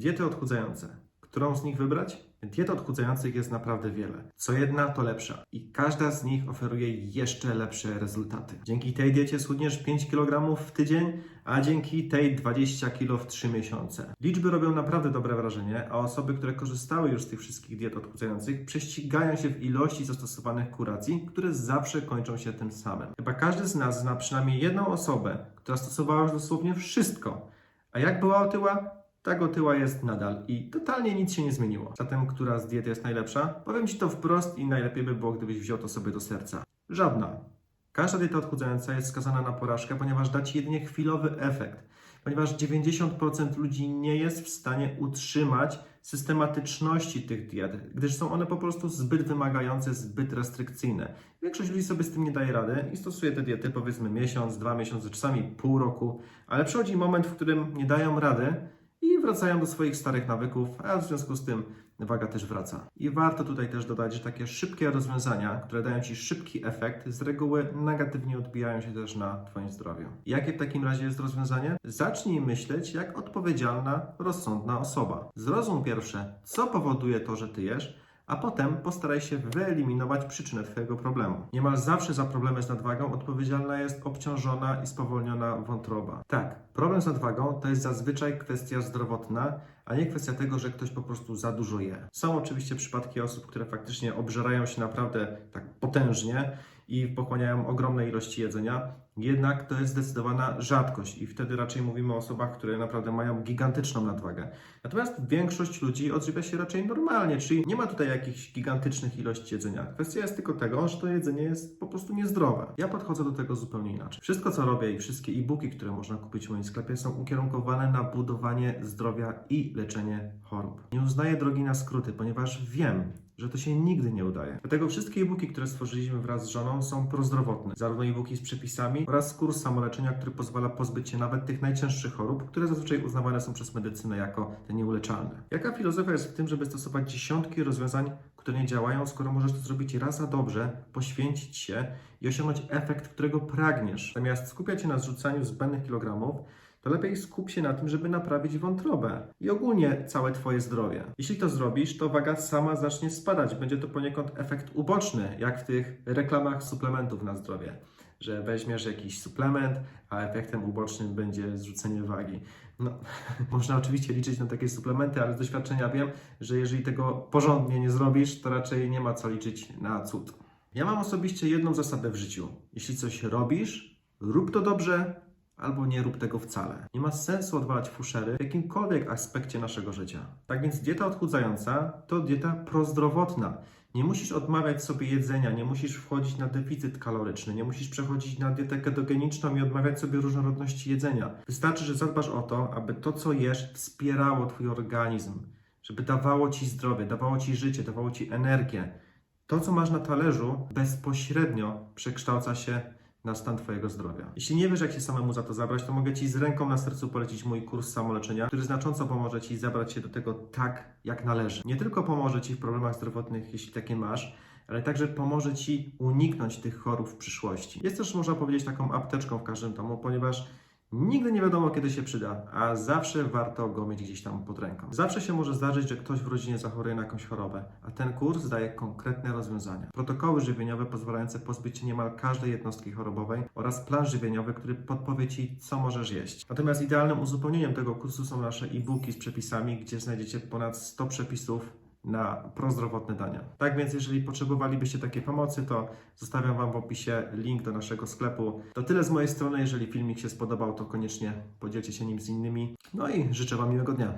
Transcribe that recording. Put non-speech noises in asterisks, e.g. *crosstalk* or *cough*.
Diety odchudzające. Którą z nich wybrać? Diet odchudzających jest naprawdę wiele. Co jedna to lepsza i każda z nich oferuje jeszcze lepsze rezultaty. Dzięki tej diecie schudniesz 5 kg w tydzień, a dzięki tej 20 kg w 3 miesiące. Liczby robią naprawdę dobre wrażenie, a osoby, które korzystały już z tych wszystkich diet odchudzających, prześcigają się w ilości zastosowanych kuracji, które zawsze kończą się tym samym. Chyba każdy z nas zna przynajmniej jedną osobę, która stosowała już dosłownie wszystko. A jak była otyła? Tak otyła jest nadal i totalnie nic się nie zmieniło. Zatem, która z diet jest najlepsza? Powiem Ci to wprost i najlepiej by było, gdybyś wziął to sobie do serca. Żadna. Każda dieta odchudzająca jest skazana na porażkę, ponieważ da Ci jedynie chwilowy efekt. Ponieważ 90% ludzi nie jest w stanie utrzymać systematyczności tych diet, gdyż są one po prostu zbyt wymagające, zbyt restrykcyjne. Większość ludzi sobie z tym nie daje rady i stosuje te diety powiedzmy miesiąc, dwa miesiące, czasami pół roku, ale przychodzi moment, w którym nie dają rady wracają do swoich starych nawyków, a w związku z tym waga też wraca. I warto tutaj też dodać, że takie szybkie rozwiązania, które dają Ci szybki efekt, z reguły negatywnie odbijają się też na Twoim zdrowiu. Jakie w takim razie jest rozwiązanie? Zacznij myśleć jak odpowiedzialna, rozsądna osoba. Zrozum pierwsze, co powoduje to, że Ty jesz, a potem postaraj się wyeliminować przyczynę Twojego problemu. Niemal zawsze za problemy z nadwagą odpowiedzialna jest obciążona i spowolniona wątroba. Tak, problem z nadwagą to jest zazwyczaj kwestia zdrowotna, a nie kwestia tego, że ktoś po prostu za dużo je. Są oczywiście przypadki osób, które faktycznie obżerają się naprawdę tak potężnie i pochłaniają ogromne ilości jedzenia, jednak to jest zdecydowana rzadkość i wtedy raczej mówimy o osobach, które naprawdę mają gigantyczną nadwagę. Natomiast większość ludzi odżywia się raczej normalnie, czyli nie ma tutaj jakichś gigantycznych ilości jedzenia. Kwestia jest tylko tego, że to jedzenie jest po prostu niezdrowe. Ja podchodzę do tego zupełnie inaczej. Wszystko, co robię i wszystkie e-booki, które można kupić w moim sklepie, są ukierunkowane na budowanie zdrowia i leczenie chorób. Nie uznaję drogi na skróty, ponieważ wiem, że to się nigdy nie udaje. Dlatego wszystkie e-booki, które stworzyliśmy wraz z żoną są prozdrowotne. Zarówno e-booki z przepisami oraz kurs samoleczenia, który pozwala pozbyć się nawet tych najcięższych chorób, które zazwyczaj uznawane są przez medycynę jako te nieuleczalne. Jaka filozofia jest w tym, żeby stosować dziesiątki rozwiązań, które nie działają, skoro możesz to zrobić raz za dobrze, poświęcić się i osiągnąć efekt, którego pragniesz. Zamiast skupiać się na zrzucaniu zbędnych kilogramów, to lepiej skup się na tym, żeby naprawić wątrobę i ogólnie całe Twoje zdrowie. Jeśli to zrobisz, to waga sama zacznie spadać. Będzie to poniekąd efekt uboczny, jak w tych reklamach suplementów na zdrowie. Że weźmiesz jakiś suplement, a efektem ubocznym będzie zrzucenie wagi. No, *laughs* można oczywiście liczyć na takie suplementy, ale z doświadczenia wiem, że jeżeli tego porządnie nie zrobisz, to raczej nie ma co liczyć na cud. Ja mam osobiście jedną zasadę w życiu. Jeśli coś robisz, rób to dobrze, albo nie rób tego wcale. Nie ma sensu odwalać fuszery w jakimkolwiek aspekcie naszego życia. Tak więc dieta odchudzająca to dieta prozdrowotna. Nie musisz odmawiać sobie jedzenia, nie musisz wchodzić na deficyt kaloryczny, nie musisz przechodzić na dietę ketogeniczną i odmawiać sobie różnorodności jedzenia. Wystarczy, że zadbasz o to, aby to, co jesz, wspierało Twój organizm, żeby dawało Ci zdrowie, dawało Ci życie, dawało Ci energię. To, co masz na talerzu, bezpośrednio przekształca się na stan Twojego zdrowia. Jeśli nie wiesz, jak się samemu za to zabrać, to mogę Ci z ręką na sercu polecić mój kurs samoleczenia, który znacząco pomoże Ci zabrać się do tego tak, jak należy. Nie tylko pomoże Ci w problemach zdrowotnych, jeśli takie masz, ale także pomoże Ci uniknąć tych chorób w przyszłości. Jest też, można powiedzieć, taką apteczką w każdym domu, ponieważ Nigdy nie wiadomo, kiedy się przyda, a zawsze warto go mieć gdzieś tam pod ręką. Zawsze się może zdarzyć, że ktoś w rodzinie zachoruje na jakąś chorobę, a ten kurs daje konkretne rozwiązania. Protokoły żywieniowe pozwalające pozbyć się niemal każdej jednostki chorobowej oraz plan żywieniowy, który podpowie Ci, co możesz jeść. Natomiast idealnym uzupełnieniem tego kursu są nasze e-booki z przepisami, gdzie znajdziecie ponad 100 przepisów na prozdrowotne dania. Tak więc, jeżeli potrzebowalibyście takiej pomocy, to zostawiam Wam w opisie link do naszego sklepu. To tyle z mojej strony. Jeżeli filmik się spodobał, to koniecznie podzielcie się nim z innymi. No i życzę Wam miłego dnia.